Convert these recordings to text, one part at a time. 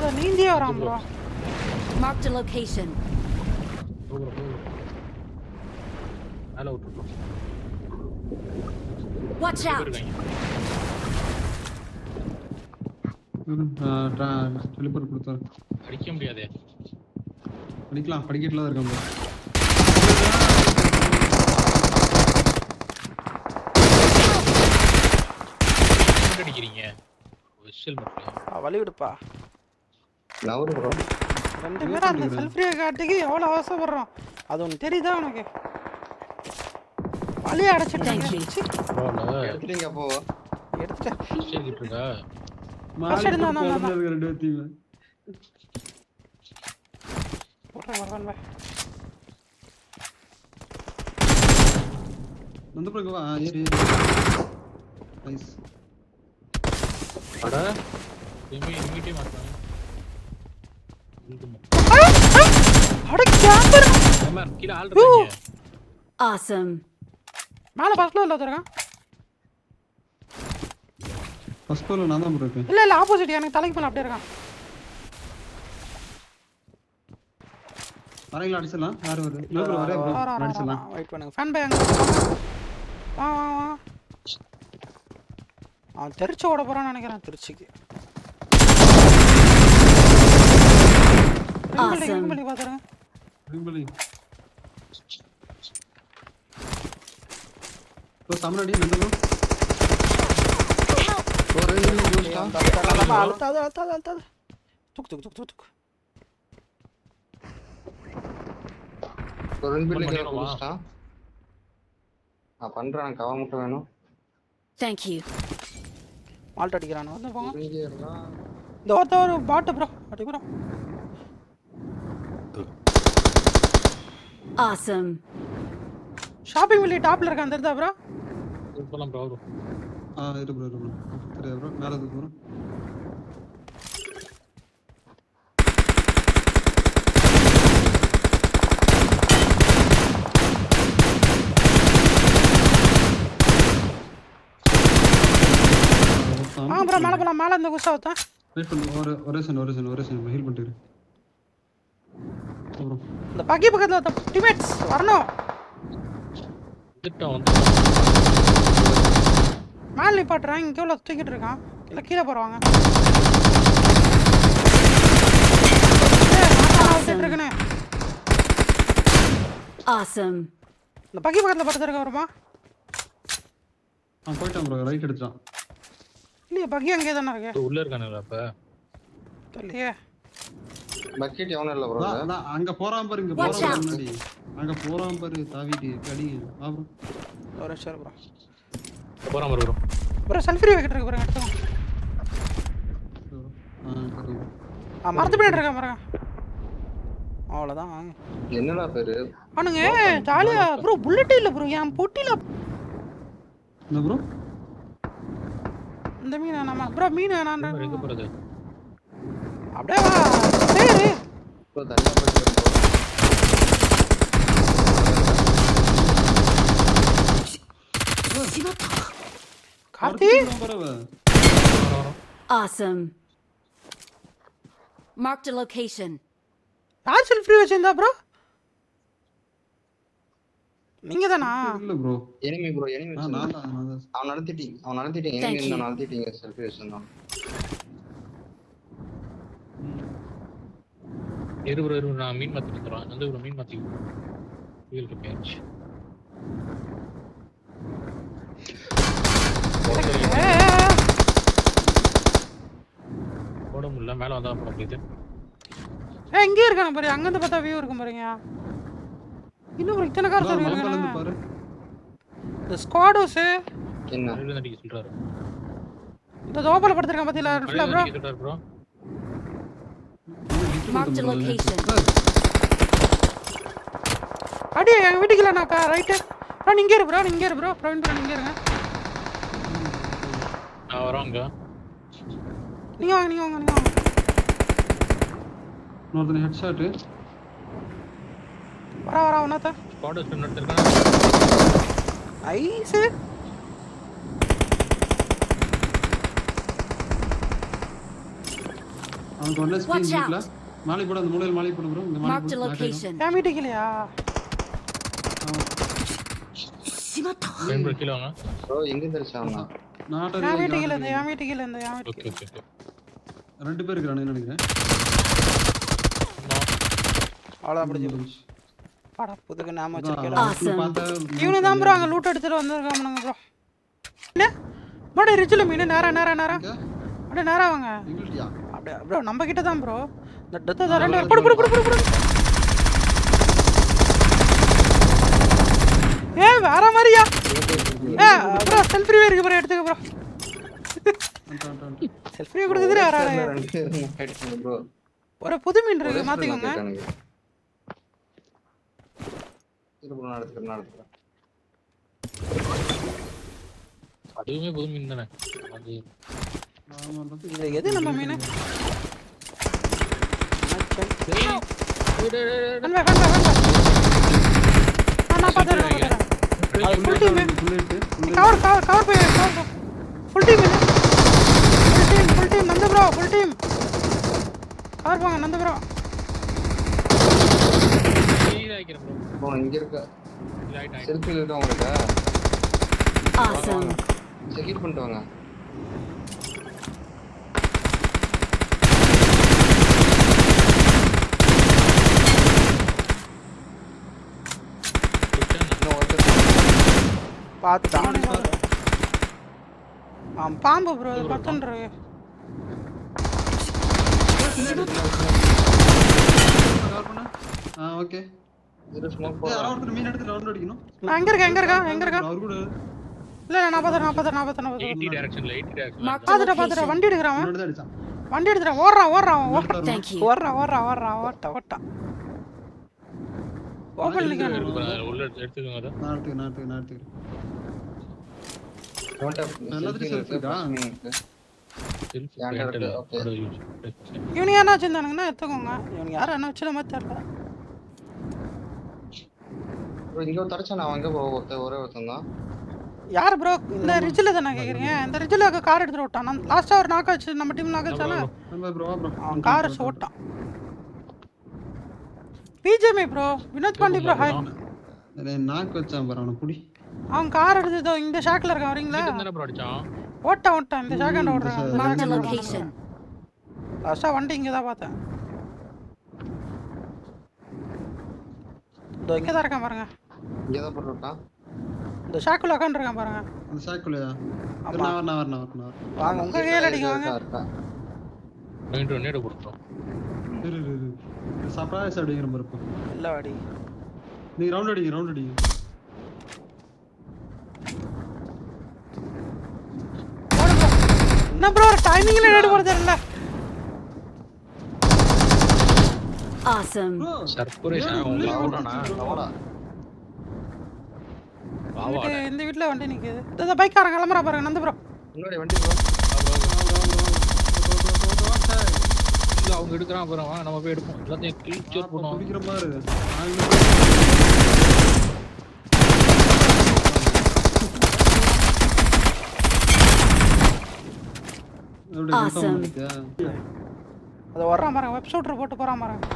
அதை நீந்தியே வரான் bro Marked a location. போகிறோம் போகிறோம் மேலே Watch out! இருக்காங்க டெலிபோர்ட் கொடுத்தாரு. அடிக்க முடியாதே. படிக்கலாம் படிக்கட்டில் தான். எங்க அடிக்கிறீங்க. வழி விடுப்பா. நவரு ப்ரோ ரெண்டு பேரும் அந்த செல்ஃப்ரியை காட்டுக்கு எவ்வளோ அவசரப்படுறோம்? அது ஒன்று தெரியுதா உனக்கு? வழி அடைச்சிட்டாங்க எடுத்துட்டீங்க அப்போ எடுத்துட்டேன். வந்து பிறகு வா. ஏறி நைஸ் அட. மாட்டாங்க இருக்குமா அட கேம்பர் ஆமா கீழ ஆள் இருக்காங்க Awesome. மேலே ஃபர்ஸ்ட் ஃப்ளோரில் வச்சிருக்கான் ஃபர்ஸ்ட் ஃப்ளோரில் நான் தான் ப்ரோ இருக்கேன். இல்லை இல்லை ஆப்போசிட் எனக்கு தலைக்கு மேலே அப்படியே இருக்கான். வரீங்களா அடிச்சிடலாம். யார் வருது? இல்லை ப்ரோ வரே ப்ரோ அடிச்சிடலாம். வெயிட் பண்ணுங்க. ஃபேன் பை அங்கே வா வா வா. அவன் திருச்சி ஓட போறான்னு நினைக்கிறேன். திருச்சிக்கு. Awesome. பண்ணி ரெண்டு ரெண்டு பில்டிங் பண்ணிடுவா? முடிச்சிட்டான் நான் பண்றேன் அவன் மட்டும் வேணும். Thank you. மால்ட் அடிக்கிறானு? வந்து இருந்தா இந்த ஒருத்த ஒரு பாட்டு ப்ரோ. அடி Awesome. ஷாப்பிங் மில்லி டாப்ல இருக்கான் தெரியுதா ப்ரோ போலாம் ப்ரோ ஆ இரு ப்ரோ இரு ப்ரோ தெரியாது ப்ரோ மேலே இருக்கு ப்ரோ ஆ ப்ரோ மேலே போலாம். மேலே இந்த குஷா ஒருத்தன் வெயிட் பண்ணு. ஒரு ஒரே செகண்ட் ஒரே செகண்ட் ஒரே செகண்ட். ஹீல் பண்ணிட்டு இந்த பக்கி பக்கத்தில் டிமேட்ஸ் வரணும். வந்துட்டோம் வந்து. மேலே நிப்பாட்டுறான். இங்கே எவ்வளோ தூக்கிட்டு இருக்கான். இல்லை கீழே இருக்குன்னு Awesome. இந்த பக்கி பக்கத்தில் படுத்துருக்க வருமா? ஆ போயிட்டான் ப்ரோ ரைட் எடுத்தான் இல்லையே பக்கி அங்கே தானே இருக்கு. உள்ள இருக்கானுங்களா அப்ப? தெரியலையே. பக்கெட் எவனும் இல்லை ப்ரோ அதான், அதான், அங்க போறான் பாரு இங்க போறான். முன்னாடி. அங்க போறான் பாரு தாவிட்டு அடிங்க வா ப்ரோ ஒரு நிமிஷம் ப்ரோ போறான் ப்ரோ ப்ரோ செல்ஃபி வைக்கிட்டு இருக்கு பாருங்க எடுத்துக்கோங்க ஆ மரத்து பின்னாடி இருக்கேன் பாருங்க. அவ்வளோதான் வாங்க. என்னடா பேரு? அவனுங்க ஜாலியா ப்ரோ புல்லட்டே இல்லை ப்ரோ என் பொட்டியில் என்ன ப்ரோ இந்த மீன் நம்ம ப்ரோ மீன் நான் எங்க போறது? அப்படியே வா. ப்ரோ தனியாக போயிட்டு bro. கார்த்தி வச்சிருந்தா ப்ரோ நீங்க தானா இல்ல ப்ரோ enemy ப்ரோ enemy ஆ நான் அவன் நடத்திட்டீங்க. அவன் நடத்திட்டீங்க. You. நடத்திட்டீங்க செல்ஃபி வச்சிருந்தான் இரு ப்ரோ இரு நான் மீன் மாத்தி தரோம் வந்து ப்ரோ மீன் மாத்தி வீல் ஏ. போட முடியல. மேல வந்தா போட முடியுது. ஏ இங்கே இருக்கானு பாரு. அங்கேருந்து பார்த்தா வியூ இருக்கும் பாருங்க. இன்னும் ஒரு இத்தனை கார் இருந்து சொல்லிருக்காங்க பாரு. இந்த என்ன? மறுபடியும் தான் அடிக்க சொல்றாரு. இந்த தோப்பல அடிக்க சொல்றாரு ப்ரோ Marked a location. அடி எங்க வீட்டுக்கு இல்லைனாக்கா ரைட்டு ப்ரோ நீங்க இரு ப்ரோ நீங்க இரு ப்ரோ. பிரவீன் ப்ரோ நீங்க இருங்க. நான் வரோம் அங்க. நீங்க வாங்க நீங்க வாங்க நீங்க வாங்க. இன்னொருத்தன ஹெட் ஷாட் வரா வரா ஒன்னாத்த ஸ்குவாட் ஸ்பின் எடுத்திருக்கான் ஐஸு. அவனுக்கு ஒன்றும் ஸ்க்ரீன் Watch வீட்டில் out. மாலை போடு அந்த மூலையில் மாலை போடு ப்ரோ இந்த மாலை போடு location. என் வீட்டுக்கு இல்லையா ரெண்டு பேர் கீழே வாங்க ப்ரோ எங்க தெரிச்சு அவன் நாட்டை என் வீட்டுக்கு இல்லை இந்த என் வீட்டுக்கு இல்லை இந்த என் வீட்டுக்கு ஓகே ஓகே ஓகே ரெண்டு பேர் இருக்கிறானு நினைக்கிறேன்? அவ்வளோதான் பிடிச்சி பாடா புதுக்கு நாம வச்சிருக்கேன் இவனு தான் ப்ரோ அங்கே லூட் எடுத்துட்டு வந்திருக்கானுங்க ப்ரோ என்ன? மறுபடியும் ரிச்சில் மீன் நேரா நேரா நேரா? அப்படியே நேரா வாங்க? அப்படியே ப்ரோ நம்ம கிட்ட தான் ப்ரோ ஏ வேற மாதிரியா? ஏ ப்ரோ செல்ஃபி இருக்கு ப்ரோ எடுத்துக்க ப்ரோ. செல்ஃபி கொடுக்குது யாரா ப்ரோ ஒரு புது மீன் இருக்கு மாத்திக்கோங்க. அதுவுமே புது மீன் தானே? எது நம்ம மீன்? கவர் கவர் கவர் போய் cover full team full team full team Nandu bro full team cover போங்க நந்து ப்ரோ ப்ரோ இங்க இருக்க இல்லை இருக்கா உங்களுக்கு செக்யூர் பண்ணிட்டு வாங்க இன்னும் ஒருத்தர் பார்த்துட்டான் ஆ பாம்பு ப்ரோ அது. ஆ. நான் எங்க இருக்கேன் எங்க இருக்கேன் எங்க கூட. இல்லை நான் பார்த்துறேன் நான் பார்த்துறேன் நான் பார்த்துறேன் எயிட்டி டேரக்ஷன்ல எயிட்டி டேரக்ஷன் location. வண்டி எடுக்கிறான். வண்டி எடுத்துறான் ஓடுறான் ஓடுறான் ஓடுறான். ஓடுறான் ஓடுறான் ஓடுறான் ஓட்ட ஓட்டா ஓப்பன் நிற்கிறான் உள்ள எடுத்துக்கோங்க அதை. நான் இருக்கா? இருக்கு, இருக்கு. இருக்கு? இவனுக்கு யாரா வச்சிருந்தானுங்கன்னா எடுத்துக்கோங்க. இவனுக்கு யாரும் என்ன வச்சுல மாதிரி தெரியல. இங்க தரச்சா நான் ஒருத்தன் ஒரே ஒருத்தன் தான். யார் ப்ரோ இந்த ரிட்ஜில் தானே கேட்குறீங்க இந்த ரிட்ஜில் கார் எடுத்துட்டு விட்டான் லாஸ்ட்டாக ஒரு நாக்க வச்சு நம்ம டீம் நாக்க வச்சால நம்ம bro, வா bro. அவன் கார் வச்சு ஓட்டான். பிஜேமி bro Vinoth Pandi bro hi டேய், நாக்கு வச்சான் பாரு, அவனை புடி. அவன் கார் எடுத்து இதோ இந்த ஷாக்கில் இருக்கான் வரீங்களா? தானே ப்ரோ அடிச்சான்? ஓட்டான் ஓட்டான் இந்த ஷாக்காண்ட ஓடுறான். Location. லாஸ்ட்டாக வண்டி இங்கே தான் பார்த்தேன். இதோ இங்கே. தான் இருக்கான் பாருங்க. இங்கதான் போட்டுருக்கான் இந்த ஷாக்குள்ள உட்காந்துருக்கான் பாருங்க? ஆமா. இரு, நான் நான் நான் வரேன். வாங்க உங்க கையில் அடிங்க வாங்க. ரெண்டு நேடு கொடுத்தோம் இரு, இரு, surprise அப்படிங்கிற மாதிரி இருக்கும். இல்லை வாடி நீ round அடிங்க, round அடிங்க. என்ன ப்ரோ ஒரு டைமிங்கில் ரெடி தெரியல Awesome. Bro, சர்ப்ரைஸ் ஏன் உள்ளே உங்களுக்கு ஓடுறானா? ஆவணா அவடா ஆவா வீட்டு- இந்த வீட்டில் வண்டி நிற்குது இந்த பைக்காரன் கிளம்புறா பாருங்க நந்து ப்ரோ முன்னாடி வண்டி bro. இல்ல அவங்க எடுக்கிறான் அப்புறம் வாங்க நம்ம போய் எடுப்போம். எல்லாத்தையும் அப்ப பண்ணுவோம் confirm பண்ணிட்டியா? அது வர்றான் பாருங்க வெப் ஷூட்டர் போட்டு போகிறான் பாருங்க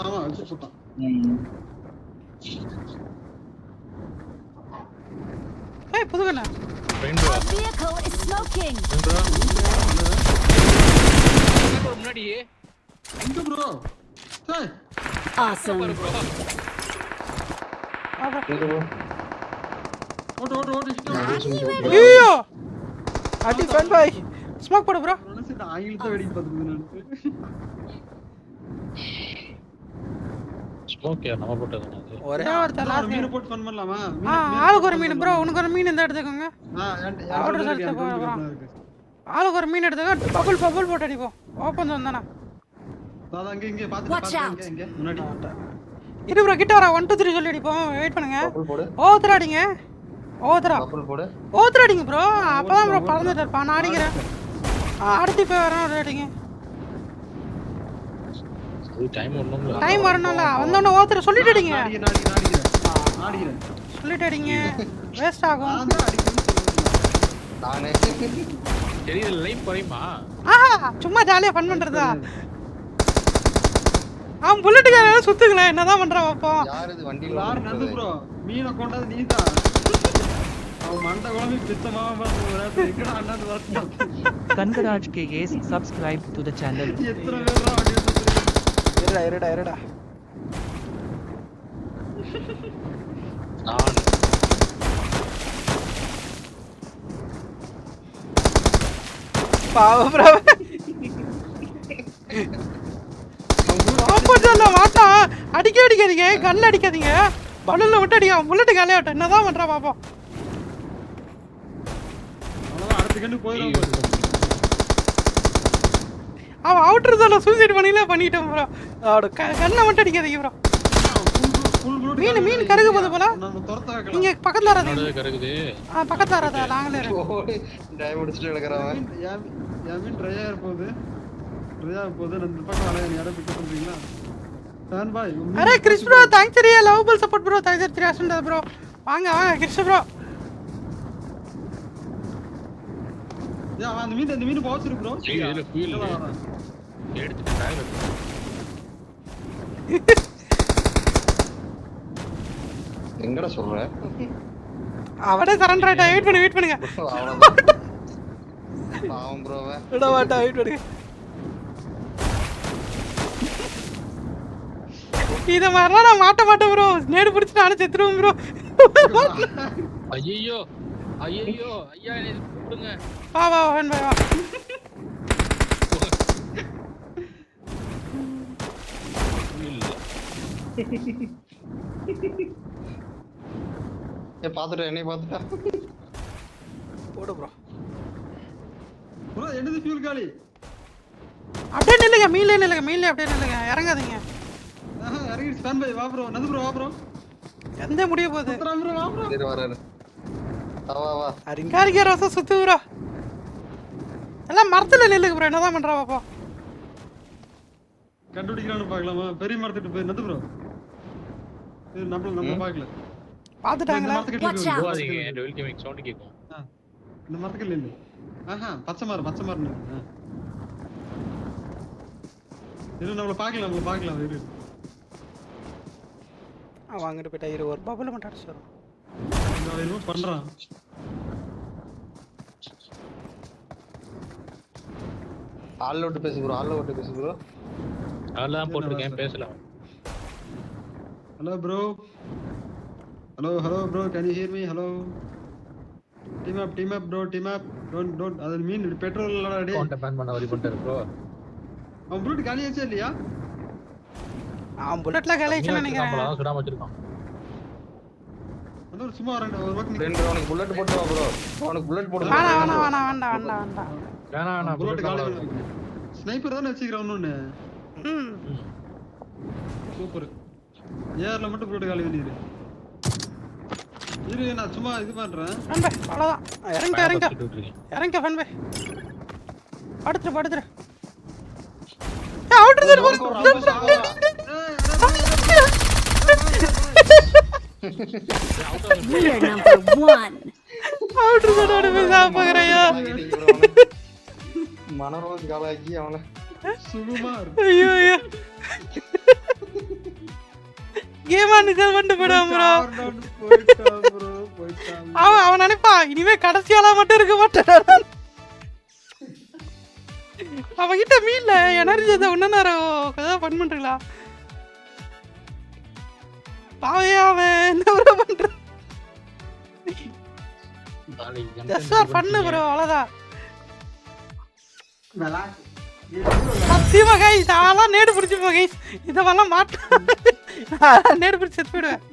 ஆமா ஏய் Our vehicle is smoking. எங்க ப்ரோ சாய் Awesome. ப்ரோ ஐயோ! அடி பாய் ஸ்மோக் போடு ப்ரோ நினைச்சிட்டு நினைச்சு ஸ்மோக் நம்ம போட்டது ஒரே ஒருத்தர் ஒரு லாஸ்ட் மீன் போட்டு ஃபன் பண்ணலாமா? ஆ ஆளுக்கு ஒரு மீன் ப்ரோ உனக்கு ஒரு மீன் இந்த எடுத்துக்கோங்க. ஆ ஆளுக்கு ஒரு மீன் எடுத்துக்க. பபுள் பபுள் போட்டு அடிப்போம் ஓப்பன் வந்தானா அங்க இங்க out. இங்க இங்க முன்னாடி. இரு ப்ரோ கிட்ட வரா. ஒன் டூ த்ரீ சொல்லி அடிப்போம். வெயிட் பண்ணுங்க. ஓவத்தரா அடிங்க ஓவத்தரா bubble போடு. ஓவத்தரா அடிங்க ப்ரோ அப்பதான் ப்ரோ பறந்துட்டு இருப்பான். நான் அடிக்கிறேன். ஆ, அடுத்து இப்போ வரேன் அடிங்க. டைம் ஒண்ணும்ல டைம் வரணும்ல. வந்தோடனே ஓவத்தர சொல்லிட்டு அடிங்க. சொல்லிட்டு அடிங்க. வேஸ்ட் ஆகும். நான். தெரியல லைஃப் குறையுமா? ஆஹா சும்மா ஜாலியா ஃபன் பண்றதா? அவன் புல்லட்டுக்கார சுத்துங்களேன் என்னதான் பண்றான் பாப்போம். யார் இது வண்டியில யார் நந்து ப்ரோ மீனை கொண்டாது நீ தான் அவன் மண்டை குழம்பு பித்தமாக பார்த்து எங்கடா அண்ணாந்து பார்த்து. Kangaraj KS subscribe to the channel. எத்தனை பேர் எடுத்து இருடா இருடா இருடா. நான் பாவம் ப்ரோ ஆப்போசிட்ல மாட்டா அடிக்க அடிக்காதீங்க. கல்ல அடிக்காதீங்க. பலூன்ல விட்டு அடிக்க புல்லட்டு காலையாட்டம் என்னதான் பண்றா பாப்போம். அவன் அவுட்டர் சூசைட் பண்ணிலே பண்ணிட்டோம் ப்ரோ அவட க- கண்ணை மட்டும் அடிக்காதீங்க ப்ரோ மீன், மீன் கருக போகுது போல. நீங்க பக்கத்துல வராதீங்க என்னோட கறகுது ஆ, பக்கத்துல வராதா நாங்களே. டைம் முடிச்சுட்டு எடுக்கிறவன் என் மீன்- ட்ரை ஆக போகுது ட்ரை ஆக போகுது நான் இந்த பக்கம் வளைய யாரும் பிக்கப் பண்றீங்களா? ஃபேன் பாய் அரே கிறிஸ் ப்ரோ தேங்க்ஸ் சரியா lovable support bro thanks three hundred bro வாங்க வாங்க கிறிஸ் ப்ரோ அந்த மீன் அந்த மீன் போச்சிரு ப்ரோ. எடுத்துட்டு. எங்கடா சொல்ற? அவனே சரண்டர் ஆயிட்டா வெயிட் பண்ணு வெயிட் பண்ணுங்க. பாவம் ப்ரோவன் விட மாட்டா வெயிட் பண்ணுங்க. இத மாதிரிலாம் நான் மாட்ட மாட்டேன் ப்ரோ நேடு பிடிச்சி நானும் செத்துருவேன் ப்ரோ ஐயா என்னை கூப்பிடுங்க வா வா வா வா வா. இல்ல. ஏ பாத்துட்டேன் என்னைய பாத்துட்டா போடு ப்ரோ ப்ரோ என்னது ஃபியூல் காலி? அப்படியே நில்லுங்க மீன்ல நில்லுங்க மீன்ல அப்படியே நில்லுங்க. இறங்காதீங்க. ஆஹா இறங்கி ஃபேன் பாய் வா ப்ரோ நந்து ப்ரோ வா ப்ரோ எந்த முடிய போகுது? சுத்துறா ப்ரோ வா ப்ரோ சரி வராரு வா. வா வா அரிங்காரிக்க ரசம் சுத்து ப்ரோ எல்லாம் மரத்துல நில்லுங்க ப்ரோ என்னதான் பண்றா பாப்பா கண்டுபிடிக்கலாம்னு பார்க்கலாமா? பெரிய மரத்துக்கு போய் நந்து ப்ரோ இது நம்ம நம்ம பார்க்கல. பாத்துட்டாங்களா. போகாதீங்க என் கேமிங் சவுண்ட் இந்த மரத்துக்கு இல்லை ஆஹா பச்சை மரம் பச்சை மரம் இரு. நம்மள பார்க்கலாம் நம்மள பார்க்கலாம். இரு. அவன் அங்கிட்டு போயிட்டா இரு. ஒரு பபுல மட்டும் அடிச்சு வரும் அவன் என்னமோ பண்றான். ஆள்ல விட்டு பேசு ப்ரோ ஆள்ல விட்டு பேசு ப்ரோ போட்டிருக்கேன் பேசலாம். Hello bro hello hello bro can you hear me hello team up team up bro team up don't don't அது மீன் பெட்ரோல் இல்லடா டேய். அக்கௌண்ட்டை பேன் பண்ண வரி பண்ணிட்டாரு ப்ரோ அவன் ப்ரூட் காலியாச்சா இல்லையா? அவன் புல்லட்ல கலைச்சுன்னு நினைக்கிறேன். சுடாம வச்சிருக்கான். அதான் சும்மா ரெண்டு ஒரு பக்கம் ரெண்டு அவனுக்கு புல்லட் போட்டு வா ப்ரோ அவனுக்கு புல்லட் போட்டு வா. வேணாம் வேணாம் வேணாம் வேண்டாம் வேண்டாம். வேண்டாம் வேணா நான் புல்லட் காலி. ஸ்னைப்பர் தானே ம். ம். சூப்பர் ஏர்ல மட்டும் புல்லட் காலி பண்ணிடு இரு நான் சும்மா இது பண்றேன் ஃபன் பை அவ்வளோதான் இறங்க Back இறங்க வச்சுட்டு இருக்கேன். இறங்க ஃபன் பை படுத்துரு படுத்துரு அவுட்டர் சைடு ஒரு போ round Winner number one. Outer side ஓடி போய் சாப்பிடுறியா. மனரோஜ் காலாக்கி அவனை சுகுமார் ஐயோ ஐயோ கேமா நிஜம் பண்ணிட்டு போயிடுவான் ப்ரோ போயிட்டான் ப்ரோ போயிட்டான் அவன் அவன் நினைப்பான் இனிமே கடைசியாலா மட்டும் இருக்க மாட்டான். அவன்கிட்ட மீன்ல எனர்ஜி அதை ஒன்னு நேரம் ஏதாவது ஃபன் பண்றீங்களா? பாவையா அவன் என்ன ப்ரோ பண்றான் ஃபன்னு ப்ரோ அவ்வளோதான் சத்தியமா கைஸ் நான்லாம் நேடு பிடிச்சி கைஸ் இதெல்லாம் மாட்டேன் நேடு பிடிச்சி செத்து போயிடுவேன்